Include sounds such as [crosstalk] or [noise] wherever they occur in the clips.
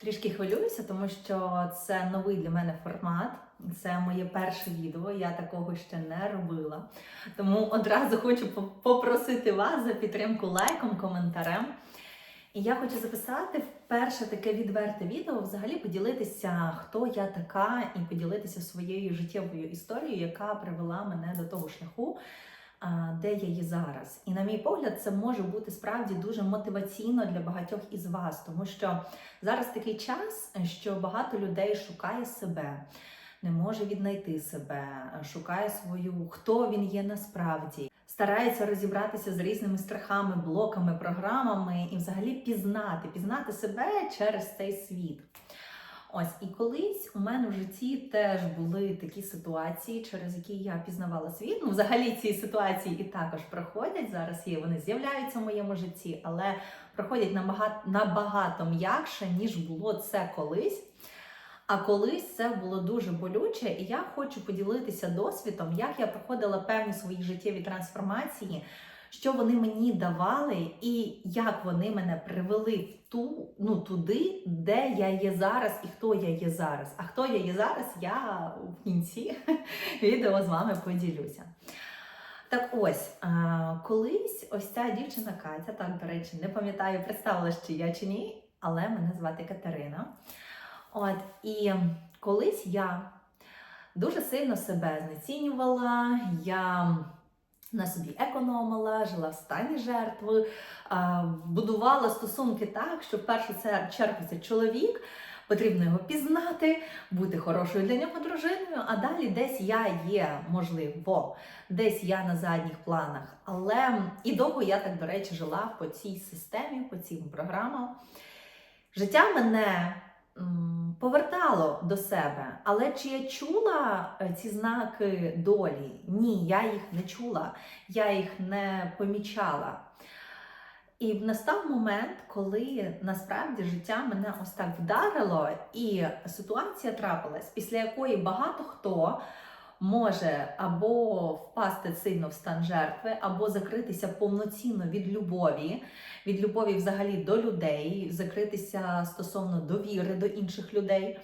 Трішки хвилююся, тому що це новий для мене формат. Це моє перше відео, я такого ще не робила. Тому одразу хочу попросити вас за підтримку лайком, коментарем. І я хочу записати перше таке відверте відео, взагалі поділитися, хто я така, і поділитися своєю життєвою історією, яка привела мене до того шляху, де я є зараз. І на мій погляд, це може бути справді дуже мотиваційно для багатьох із вас, тому що зараз такий час, що багато людей шукає себе. Не може віднайти себе, шукає свою, хто він є насправді, старається розібратися з різними страхами, блоками, програмами і взагалі пізнати, пізнати себе через цей світ. Ось і колись у мене в житті теж були такі ситуації, через які я пізнавала світ. Ну, взагалі ці ситуації і також проходять. Зараз є вони з'являються в моєму житті, але проходять набагато, набагато м'якше, ніж було це колись. А колись це було дуже болюче, і я хочу поділитися досвідом, як я проходила певні свої життєві трансформації, що вони мені давали, і як вони мене привели в ту, ну, туди, де я є зараз і хто я є зараз. А хто я є зараз, я в кінці [laughs] відео з вами поділюся. Так ось, колись ось ця дівчина Катя, так, до речі, не пам'ятаю, представила, чи я чи ні, але мене звати Катерина. От, і колись я дуже сильно себе знецінювала, я на собі економила, жила в стані жертви, будувала стосунки так, що в першу чергу це чоловік, потрібно його пізнати, бути хорошою для нього дружиною, а далі десь я є, можливо, десь я на задніх планах. Але і довго я так, до речі, жила по цій системі, по цим програмам. Життя мене повертало до себе. Але чи я чула е, ці знаки долі? Ні, я їх не чула, я їх не помічала. І настав момент, коли насправді життя мене ось так вдарило, і ситуація трапилась, після якої багато хто може або впасти сильно в стан жертви, або закритися повноцінно від любові, від любові взагалі до людей, закритися стосовно довіри до інших людей.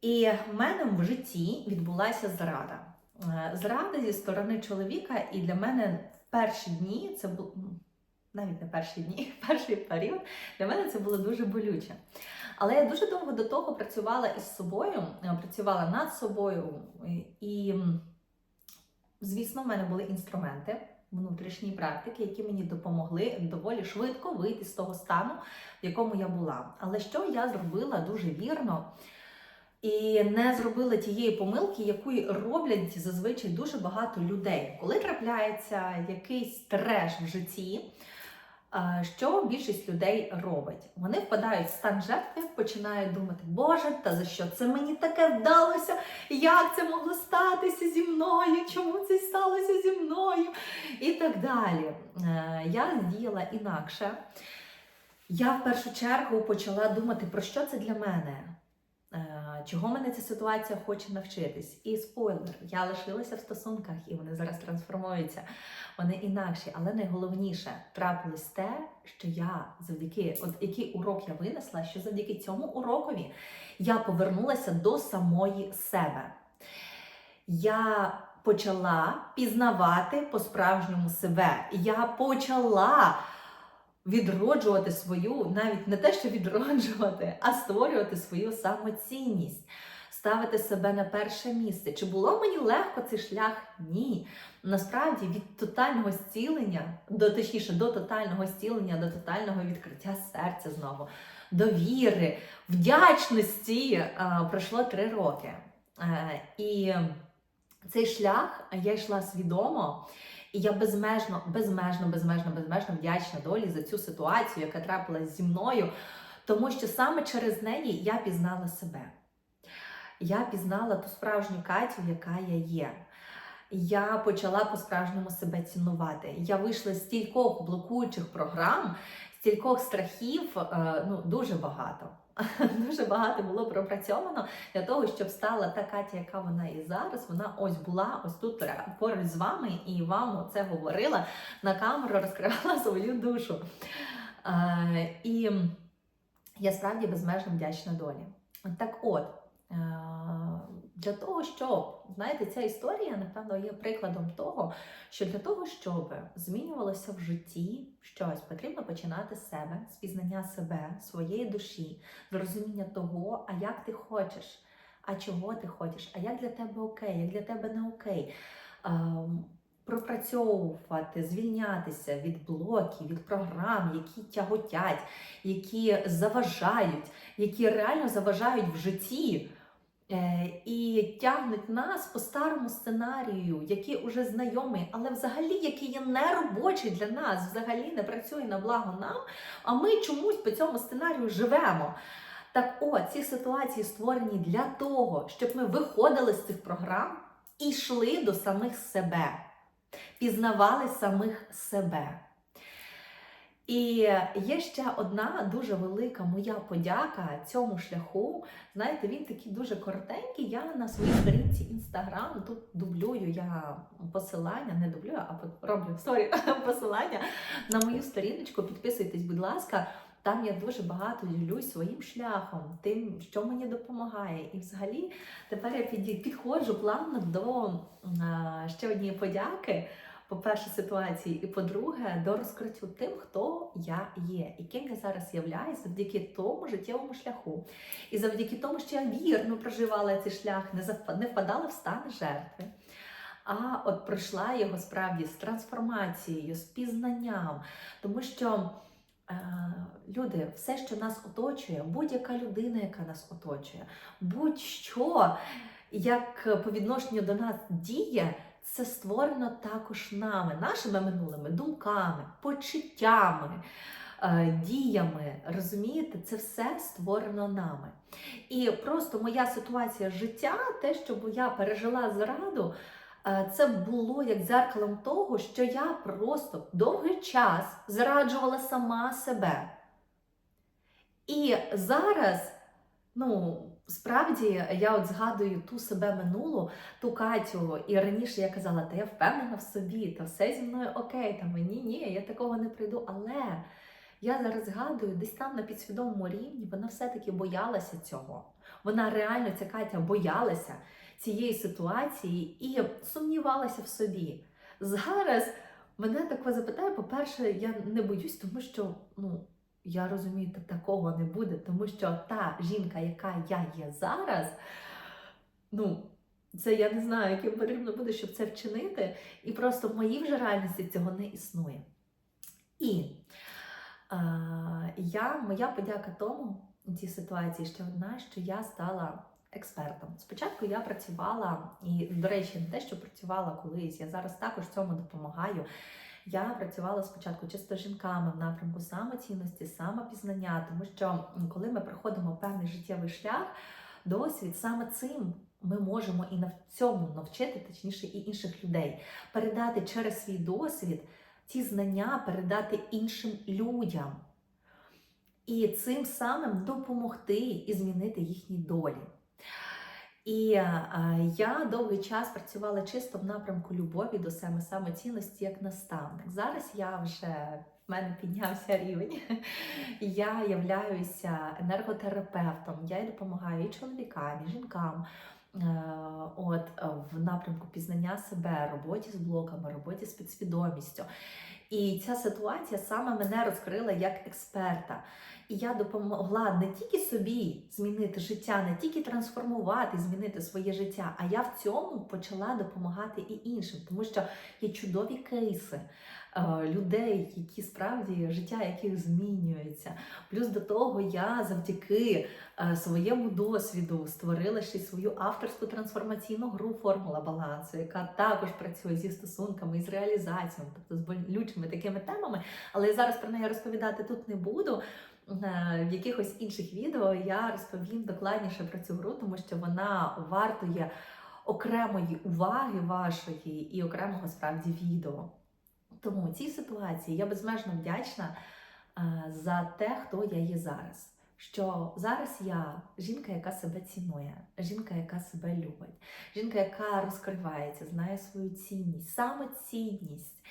І в мене в житті відбулася зрада. Е, Зрада зі сторони чоловіка, і для мене в перші дні це був навіть не перші дні, [laughs] перший період для мене це було дуже болюче. Але я дуже довго до того працювала із собою, е, працювала над собою, і, звісно, в мене були інструменти внутрішні практики, які мені допомогли доволі швидко вийти з того стану, в якому я була. Але що я зробила дуже вірно і не зробила тієї помилки, яку роблять зазвичай дуже багато людей. Коли трапляється якийсь треш в житті, що більшість людей робить? Вони впадають в стан жертви, починають думати, Боже, та за що це мені таке вдалося? Як це могло статися зі мною? Чому це сталося зі мною? І так далі. Е, Я діяла інакше. Я в першу чергу почала думати, про що це для мене. Е, Чого мене ця ситуація хоче навчитись? І спойлер, я лишилася в стосунках, і вони зараз трансформуються. Вони інакші, але найголовніше трапилось те, що я завдяки, от який урок я винесла, що завдяки цьому урокові я повернулася до самої себе. Я почала пізнавати по-справжньому себе. Я почала відроджувати свою, навіть не те, що відроджувати, а створювати свою самоцінність, ставити себе на перше місце. Чи було мені легко цей шлях? Ні. Насправді від тотального зцілення, до точніше, до тотального зцілення, до тотального відкриття серця знову, довіри, вдячності е, пройшло три роки. Е, і цей шлях я йшла свідомо. І я безмежно, безмежно, безмежно, безмежно вдячна долі за цю ситуацію, яка трапилась зі мною, тому що саме через неї я пізнала себе. Я пізнала ту справжню Катю, яка я є. Я почала по-справжньому себе цінувати. Я вийшла з стількох блокуючих програм, стількох страхів, е, ну дуже багато. [laughs] Дуже багато було пропрацьовано для того, щоб стала та Катя, яка вона і зараз. Вона ось була ось тут поруч з вами і вам це говорила на камеру, [laughs] розкривала свою душу. Е, і я справді безмежно вдячна долі. Так от, для того, щоб, знаєте, ця історія, напевно, є прикладом того, що для того, щоб змінювалося в житті щось, потрібно починати з себе, з пізнання себе, своєї душі, з розуміння того, а як ти хочеш, а чого ти хочеш, а як для тебе окей, як для тебе не окей. Ем, Пропрацьовувати, звільнятися від блоків, від програм, які тяготять, які заважають, які реально заважають в житті е, і тягнуть нас по старому сценарію, який уже знайомий, але взагалі який є неробочий для нас, взагалі не працює на благо нам. А ми чомусь по цьому сценарію живемо. Так от, ці ситуації створені для того, щоб ми виходили з цих програм і йшли до самих себе, пізнавали самих себе. І є ще одна дуже велика моя подяка цьому шляху. Знаєте, він такий дуже коротенький. Я на своїй сторінці інстаграм тут дублюю я посилання, не дублюю, а роблю сорі, [laughs] посилання на мою сторіночку. Підписуйтесь, будь ласка. Там я дуже багато ділюсь своїм шляхом, тим, що мені допомагає. І взагалі тепер я підходжу плавно до ще однієї подяки. По-перше, ситуації, і по-друге, до розкриттю тим, хто я є, і ким я зараз являюся завдяки тому життєвому шляху. І завдяки тому, що я вірно проживала цей шлях, не впадала в стан жертви. А от пройшла його справді з трансформацією, з пізнанням, тому що. Люди, все, що нас оточує, будь-яка людина, яка нас оточує, будь-що, як по відношенню до нас діє, це створено також нами, нашими минулими думками, почуттями, е, діями. Розумієте, це все створено нами. І просто моя ситуація життя, те, що я пережила зраду. Е, це було як дзеркалом того, що я просто довгий час зраджувала сама себе. І зараз, ну, справді, я от згадую ту себе минулу, ту Катю, і раніше я казала, та я впевнена в собі, та все зі мною окей, та мені ні, я такого не прийду. Але я зараз згадую, десь там на підсвідомому рівні вона все-таки боялася цього. Вона реально, ця Катя, боялася цієї ситуації і сумнівалася в собі. Зараз мене таке запитає, по-перше, я не боюсь, тому що ну, я розумію, що такого не буде, тому що та жінка, яка я є зараз, ну, це я не знаю, яким потрібно буде, щоб це вчинити. І просто в моїй вже реальності цього не існує. І е, я, моя подяка тому у цій ситуації ще одна, що я стала експертом. Спочатку я працювала, і, до речі, не те, що працювала колись, я зараз також цьому допомагаю. Я працювала спочатку чисто жінками в напрямку самоцінності, самопізнання, тому що коли ми проходимо певний життєвий шлях, досвід саме цим. Ми можемо і на цьому навчити, точніше, і інших людей, передати через свій досвід ці знання, передати іншим людям. І цим самим допомогти і змінити їхні долі. І я довгий час працювала чисто в напрямку любові до себе самоцінності як наставник. Зараз я вже в мене піднявся рівень. Я являюся енерготерапевтом, я й допомагаю і чоловікам, і жінкам. Е, от в напрямку пізнання себе, роботі з блоками, роботі з підсвідомістю. І ця ситуація саме мене розкрила як експерта. І я допомогла не тільки собі змінити життя, не тільки трансформувати, змінити своє життя, а я в цьому почала допомагати і іншим, тому що є чудові кейси е, людей, які справді життя яких змінюється. Плюс до того я завдяки е, своєму досвіду створила ще свою авторську трансформаційну гру Формула балансу, яка також працює зі стосунками і з реалізацією, тобто з болючими такими темами. Але я зараз про неї розповідати тут не буду. Е, в якихось інших відео я розповім докладніше про цю гру, тому що вона вартує окремої уваги вашої і окремого справді відео. Тому у цій ситуації я безмежно вдячна е, за те, хто я є зараз. Що зараз я жінка, яка себе цінує, жінка, яка себе любить, жінка, яка розкривається, знає свою цінність, саме цінність,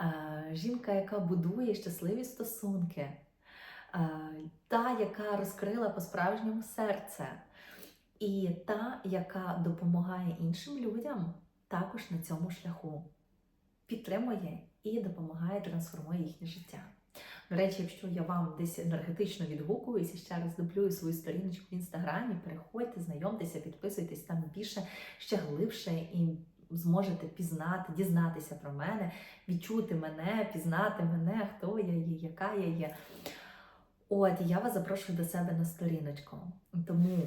е, жінка, яка будує щасливі стосунки. Е, та, яка розкрила по-справжньому серце, і та, яка допомагає іншим людям також на цьому шляху, підтримує і допомагає трансформує їхнє життя. До речі, якщо я вам десь енергетично відгукуюся, ще раз дублюю свою сторіночку в інстаграмі, переходьте, знайомтеся, підписуйтесь там більше, ще глибше і зможете пізнати, дізнатися про мене, відчути мене, пізнати мене, хто я є, яка я є. От, я вас запрошую до себе на сторіночку. Тому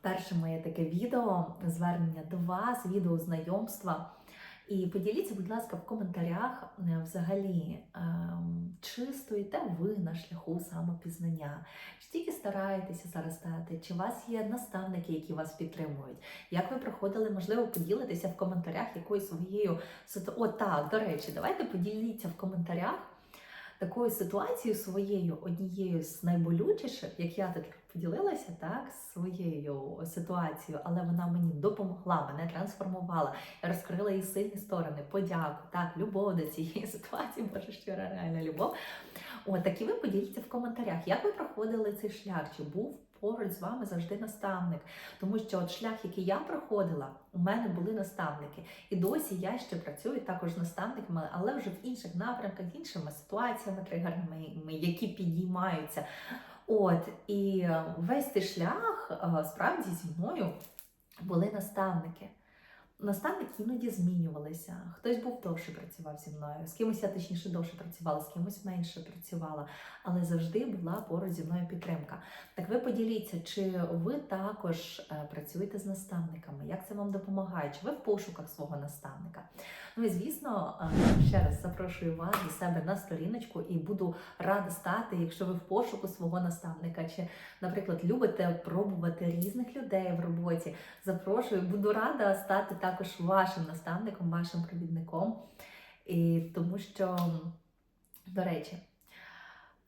перше моє таке відео, звернення до вас, відео знайомства. І поділіться, будь ласка, в коментарях е, взагалі, ем, чи стоїте ви на шляху самопізнання, чи тільки стараєтеся зараз стати, чи у вас є наставники, які вас підтримують? Як ви проходили, можливо, поділитеся в коментарях якоюсь своєю. О, так, до речі, давайте поділіться в коментарях такою ситуацією своєю, однією з найболючіших, як я тут поділилася, так, своєю ситуацією, але вона мені допомогла, мене трансформувала, розкрила її сильні сторони, подяку, так, любов до цієї [laughs] ситуації, боже, щира реальна любов. От, так і ви поділіться в коментарях, як ви проходили цей шлях, чи був поруч з вами завжди наставник. Тому що от шлях, який я проходила, у мене були наставники. І досі я ще працюю також з наставниками, але вже в інших напрямках, іншими ситуаціями тригерними, які підіймаються. От і весь цей шлях е, справді зі мною були наставники. Наставники іноді змінювалися. Хтось був довше працював зі мною, з кимось я точніше довше працювала, з кимось менше працювала, але завжди була поруч зі мною підтримка. Так ви поділіться, чи ви також е, працюєте з наставниками? Як це вам допомагає? Чи ви в пошуках свого наставника? Ну і звісно, е, ще раз запрошую вас до себе на сторіночку і буду рада стати, якщо ви в пошуку свого наставника, чи, наприклад, любите пробувати різних людей в роботі. Запрошую, буду рада стати також вашим наставником, вашим провідником. І тому що, до речі,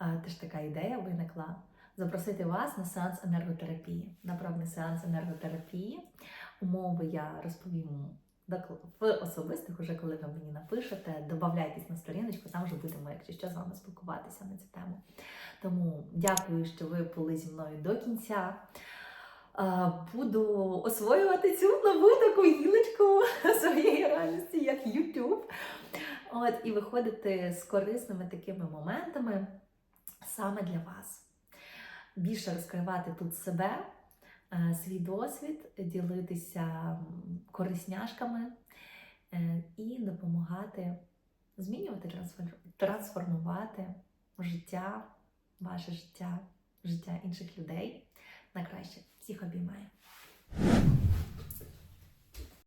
е, теж така ідея виникла. Запросити вас на сеанс енерготерапії, направний сеанс енерготерапії. Умови я розповім в особистих, уже коли ви мені напишете, додавайтесь на сторіночку, там вже будемо, якщо що, з вами спілкуватися на цю тему. Тому дякую, що ви були зі мною до кінця. Буду освоювати цю нову таку гілочку [laughs] своєї реальності, як YouTube. От, і виходити з корисними такими моментами саме для вас. Більше розкривати тут себе, свій досвід, ділитися корисняшками е, і допомагати змінювати, трансформувати життя, ваше життя, життя інших людей на краще. Всіх обіймаю.